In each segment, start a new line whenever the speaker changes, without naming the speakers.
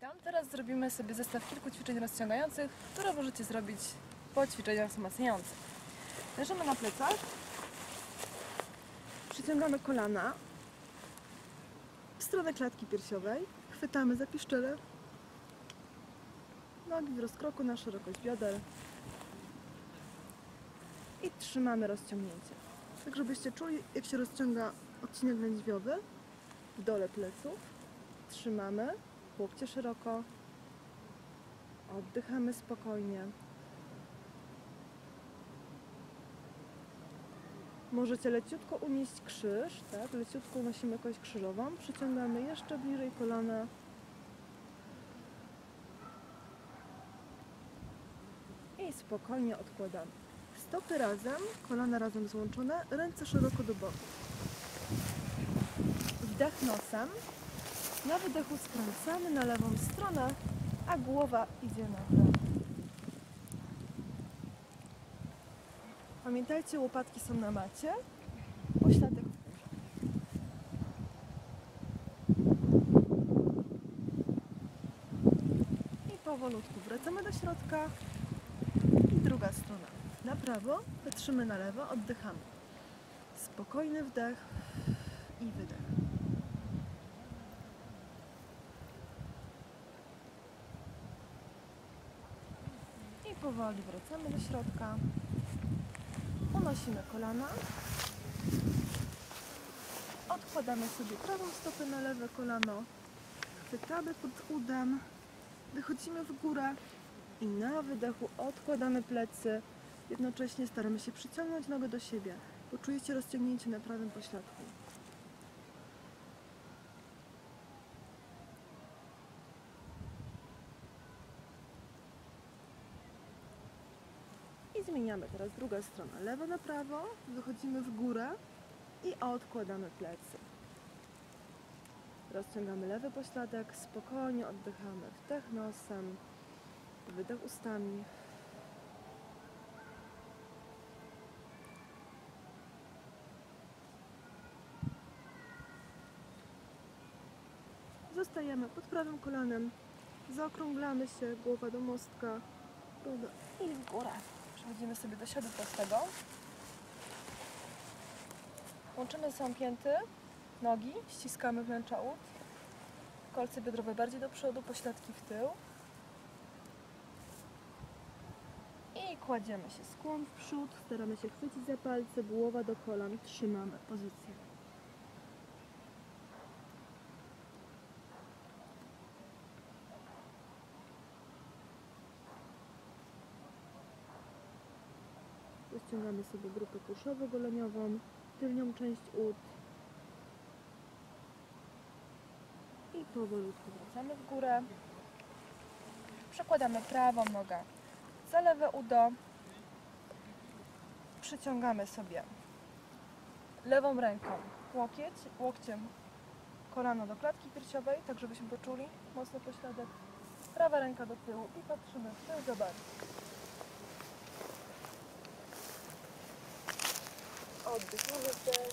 Witam. Teraz zrobimy sobie zestaw kilku ćwiczeń rozciągających, które możecie zrobić po ćwiczeniach wzmacniających. Leżymy na plecach, przyciągamy kolana w stronę klatki piersiowej, chwytamy za piszczelę, nogi w rozkroku na szerokość bioder i trzymamy rozciągnięcie. Tak żebyście czuli, jak się rozciąga odcinek lędźwiowy w dole pleców. Trzymamy, łokcie szeroko, oddychamy spokojnie. Możecie leciutko unieść krzyż, tak? Leciutko unosimy kość krzyżową, przyciągamy jeszcze bliżej kolana. I spokojnie odkładamy. Stopy razem, kolana razem złączone, ręce szeroko do boku. Wdech nosem. Na wydechu skręcamy na lewą stronę, a głowa idzie na prawo. Pamiętajcie, łopatki są na macie, pośladek. I powolutku wracamy do środka i druga strona. Na prawo, patrzymy na lewo, oddychamy. Spokojny wdech i wydech. Powoli wracamy do środka. Unosimy kolana. Odkładamy sobie prawą stopę na lewe kolano. Chwytamy pod udem. Wychodzimy w górę. I na wydechu odkładamy plecy. Jednocześnie staramy się przyciągnąć nogę do siebie. Poczujecie rozciągnięcie na prawym pośladku. Zmieniamy teraz druga strona. Lewo na prawo, wychodzimy w górę i odkładamy plecy. Rozciągamy lewy pośladek, spokojnie oddychamy. Wdech nosem, wydech ustami. Zostajemy pod prawym kolanem, zaokrąglamy się, głowa do mostka, i w górę. Przechodzimy sobie do siadu prostego. Łączymy są pięty, nogi, ściskamy wnętrza ud, kolce biodrowe bardziej do przodu, pośladki w tył. I kładziemy się skłon w przód, staramy się chwycić za palce, głowa do kolan, trzymamy pozycję. Rozciągamy sobie grupę puszowo-goleniową, tylnią część ud. I powolutku wracamy w górę. Przekładamy prawą nogę za lewe udo. Przyciągamy sobie lewą ręką łokieć, łokciem kolano do klatki piersiowej, tak żebyśmy poczuli mocno pośladek. Prawa ręka do tyłu i patrzymy w tył za bark. Oddech,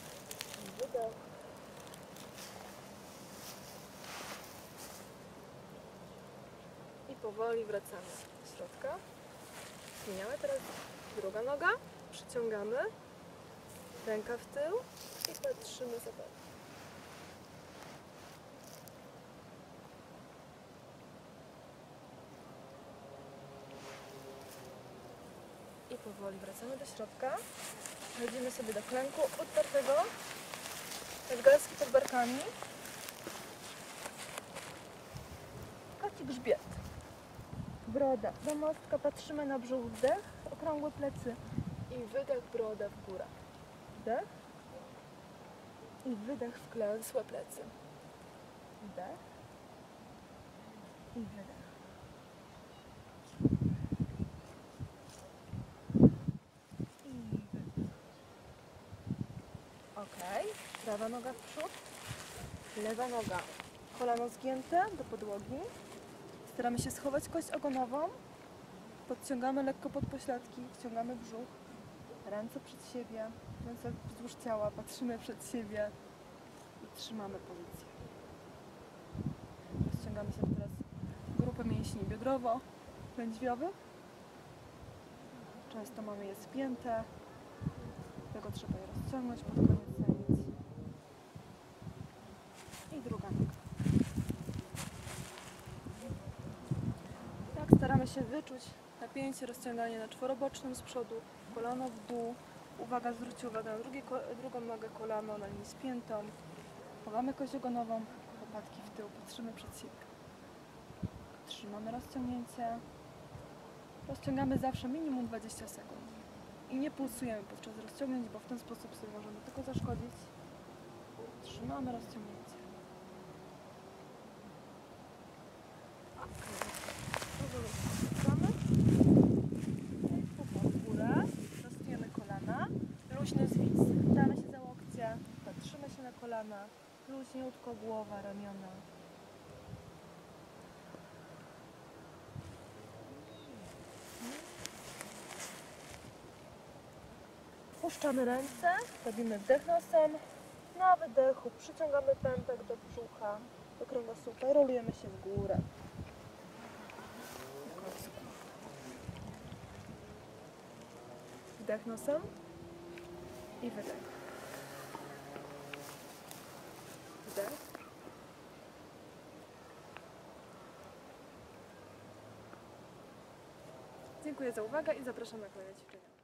wydech. I powoli wracamy do środka. Zmieniamy teraz druga noga. Przyciągamy. Ręka w tył i patrzymy za bark. I powoli wracamy do środka. Przechodzimy sobie do klęku otwartego. Nadgarstki pod barkami. Koci grzbiet. Broda do mostka. Patrzymy na brzuch. Wdech, okrągłe plecy. I wydech, broda w górę. Wdech. I wydech w klęsłe plecy. Wdech. I wydech. I wydech. Ok, prawa noga w przód, lewa noga, kolano zgięte do podłogi. Staramy się schować kość ogonową, podciągamy lekko pod pośladki, wciągamy brzuch, ręce przed siebie, ręce wzdłuż ciała, patrzymy przed siebie i trzymamy pozycję. Rozciągamy się teraz mięśni biodrowo-lędźwiowych. Często mamy je spięte, dlatego trzeba je rozciągnąć pod koniec zajęć. I druga noga. Tak, staramy się wyczuć napięcie, rozciąganie na czworobocznym z przodu, kolano w dół. Uwaga, zwróćcie uwagę na drugie, drugą nogę, kolano na linii spiętą. Chowamy kość ogonową, łopatki w tył, patrzymy przed siebie. Trzymamy rozciągnięcie. Rozciągamy zawsze minimum 20 sekund. I nie pulsujemy podczas rozciągnięć, bo w ten sposób sobie możemy tylko zaszkodzić. Trzymamy rozciągnięcie. Powolutku odpuszczamy. Pupa w górę. Prostujemy kolana. Luźny zwis. Damy się za łokcie. Patrzymy się na kolana. Luźniutko głowa, ramiona. Puszczamy ręce, robimy wdech nosem. Na wydechu przyciągamy pępek do brzucha, do kręgosłupa rolujemy się w górę. Wdech nosem i wydech. Wdech. Dziękuję za uwagę i zapraszam na kolejne ćwiczenia.